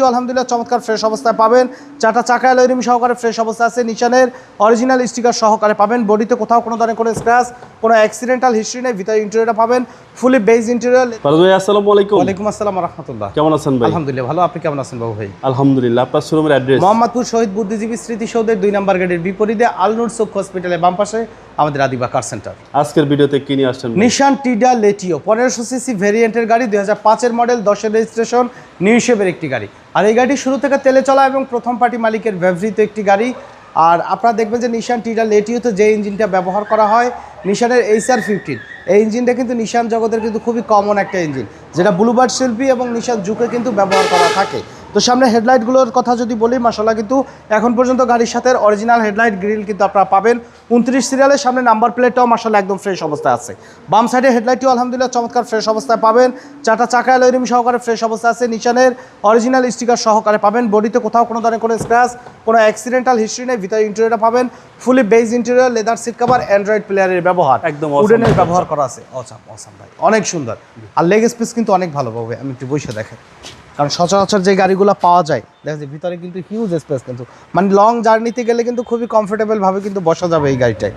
হেডলাইটটিও আলহামদুলিল্লাহ চমৎকার ফ্রেশ অবস্থায় পাবেন। চারটা চাকা অ্যালোরিম সহকারে ফ্রেশ অবস্থা আছে নিশানের অরিজিনাল স্টিকার সহকারে পাবেন। বডিতে কোথাও কোনো ধরনের কোনো স্ক্র্যাচ কোনো অ্যাক্সিডেন্টাল হিস্ট্রি নেই ভিতরে ইন্টেরিয়রটা পাবেন। ফুলি বেজ ইন্টেরিয়র ভাই আসসালামু আলাইকুম। ওয়ালাইকুম আসসালাম রহমতুল্লাহ কেমন আছেন ভাই? আলহামদুলিল্লাহ ভালো। আপনি কেমন আছেন বাবু ভাই? আলহামদুলিল্লাহ আপনার শোরুমের অ্যাড্রেস মোহাম্মদপুর শহীদ বুদ্ধিজীবী স্মৃতিসৌধের দুই নম্বর গেটের বিপরীতে আলনুর চোখ হসপিটালের বাম পাশে। আমাদের আদিবা কার সেন্টার। আজকের ভিডিওতে কি নিয়ে আসছেন? নিশান টিডা লেটিও পনেরোশো সিসি ভেরিয়েন্টের গাড়ি দুই হাজার পাঁচের মডেল দশের রেজিস্ট্রেশন নিউ শেপের একটি গাড়ি। আর এই গাড়ি শুরু থেকে তেলে চলা এবং প্রথম পার্টি মালিকের ব্যবহৃত একটি গাড়ি। আর আপনারা দেখবেন যে নিশান টিডা লেটিওতে যে ইঞ্জিনটা ব্যবহার করা হয় নিশানের এইচ আর ফিফটিন। এই ইঞ্জিনটা কিন্তু নিশান জগতের কিন্তু খুবই কমন একটা ইঞ্জিন যেটা ব্লুবার্ড শিল্পী এবং নিশান জুকে কিন্তু ব্যবহার করা থাকে। তো সামনে হেডলাইটগুলোর কথা যদি বলি মাসাল্লাহ কিন্তু এখন পর্যন্ত গাড়ির সাথে অরিজিনাল হেডলাইট গ্রিল কিন্তু আপনারা পাবেন। উনত্রিশ সিরিয়ালের সামনে নাম্বার প্লেটটাও মাসাল্লাহ একদম ফ্রেশ অবস্থায় আছে। বাম সাইডে হেডলাইটটিও আলহামদুলিল্লাহ চমৎকার ফ্রেশ অবস্থায় পাবেন। চারটা চাকা অ্যালোরিম সহকারে ফ্রেশ অবস্থায় আছে। নিশানের অরিজিনাল স্টিকার সহকারে পাবেন। বডিতে কোথাও কোনো ধরনের কোনো স্ক্র্যাচ কোনো অ্যাক্সিডেন্টাল হিস্ট্রি নেই। ভিতরে ইন্টেরিয়রটা পাবেন। Fully beige interior leather seat cover android প্লেয়ারের ব্যবহার। একদম উডেনের ব্যবহার করা আছে। অসাম অসাম ভাই। অনেক সুন্দর। আর লেগ স্পেস কিন্তু অনেক ভালো পাবে আমি একটু বসে দেখেন। কারণ সচরাচর যে গাড়িগুলো পাওয়া যায় দেখা যায় ভিতরে কিন্তু হিউজ স্পেস কিন্তু। মানে লং জার্নিতে গেলে কিন্তু খুবই কমফোর্টেবল ভাবে কিন্তু বসা যাবে এই গাড়িটায়।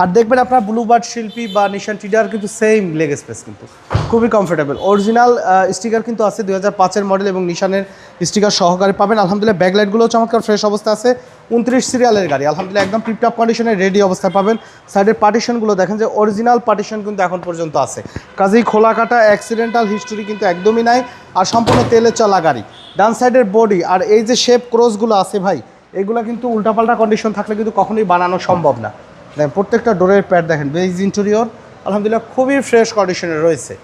আর দেখবেন আপনার ব্লুবার্ড শিল্পী বা নিশান টিডার কিন্তু সেম লেগ স্পেস কিন্তু। খুবই কমফোর্টেবল অরিজিনাল স্টিকার কিন্তু আছে দুই হাজার পাঁচের মডেল এবং নিশানের স্টিকার সহকারে পাবেন। আলহামদুলিল্লাহ ব্যাকলাইটগুলো চমৎকার ফ্রেশ অবস্থা আছে। উনত্রিশ সিরিয়ালের গাড়ি। আলহামদুলিল্লাহ, একদম টিপটপ কন্ডিশনে রেডি অবস্থায় পাবেন। সাইডের পার্টিশনগুলো দেখেন যে অরিজিনাল পার্টিশন কিন্তু এখন পর্যন্ত আছে। কাজেই খোলা কাটা অ্যাক্সিডেন্টাল হিস্টোরি কিন্তু একদমই নাই। আর সম্পূর্ণ তেলে চলা গাড়ি। ডান সাইডের বডি আর এই যে শেপ ক্রসগুলো আছে ভাই, এগুলো কিন্তু উল্টাপাল্টা কন্ডিশন থাকলে কিন্তু কখনোই বানানো সম্ভব না। দেখেন, প্রত্যেকটা ডোরের প্যাড দেখেন, বেজ ইন্টেরিয়র আলহামদুলিল্লাহ খুবই ফ্রেশ কন্ডিশনে রয়েছে।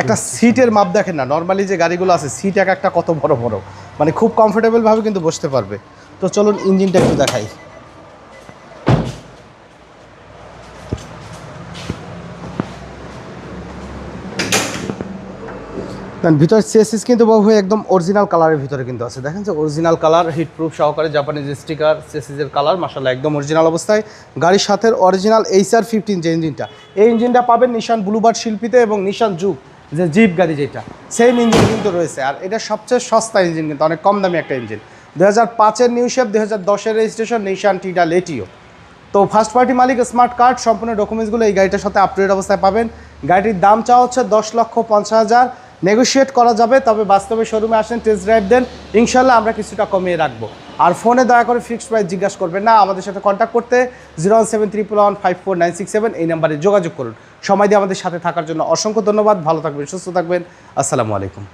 একটা সিটের মাপ দেখেন না নর্মালি যে গাড়িগুলো আছে সিট এক একটা কত বড় বড় মানে খুব কমফোর্টেবলভাবে কিন্তু বসতে পারবে। তো চলুন ইঞ্জিনটা একটু দেখাই। দেন ভিতরে সিএসএস কিন্তু বাবু একদম অরিজিনাল কালারের ভিতরে কিন্তু আছে। দেখেন যে অরিজিনাল কালার হিট প্রুফ সহকারে জাপানিজ স্টিকার সিএসএসের কালার মাসাল্লাহ একদম অরিজিনাল অবস্থায়। গাড়ির সাথে অরিজিনাল এইচআর ফিফটিন যে ইঞ্জিনটা এই ইঞ্জিনটা পাবেন নিশান ব্লুবার্ড শিল্পীতে এবং নিশান যুগ যে জিপ গাড়ি যেটা। সেম ইঞ্জিন কিন্তু রয়েছে। আর এটা সবচেয়ে সস্তা ইঞ্জিন কিন্তু, অনেক কম দামি একটা ইঞ্জিন দু হাজার পাঁচের নিউ শেপ দু হাজার দশের রেজিস্ট্রেশন নিশান টিডা লেটিও তো ফার্স্ট পার্টি মালিক স্মার্ট কার্ড সম্পূর্ণ ডকুমেন্টসগুলো এই গাড়িটার সাথে আপডেট অবস্থায় পাবেন। গাড়িটির দাম চাওয়া হচ্ছে দশ লক্ষ পঞ্চাশ হাজার। নেগোশিয়েট করা যাবে, তবে বাস্তবে শোরুমে আসেন টেস্ট ড্রাইভ দেন, ইনশাল্লাহ আমরা কিছুটা কমিয়ে রাখব। আর ফোনে দয়া করে ফিক্সড প্রাইস জিজ্ঞাসা করবেন না, আমাদের সাথে কন্ট্যাক্ট করতে zero one seven one five four nine six seven এই নাম্বারে যোগাযোগ করুন। সময় দিয়ে আমাদের সাথে থাকার জন্য অসংখ্য ধন্যবাদ, ভালো থাকবেন, সুস্থ থাকবেন, আসসালামু আলাইকুম।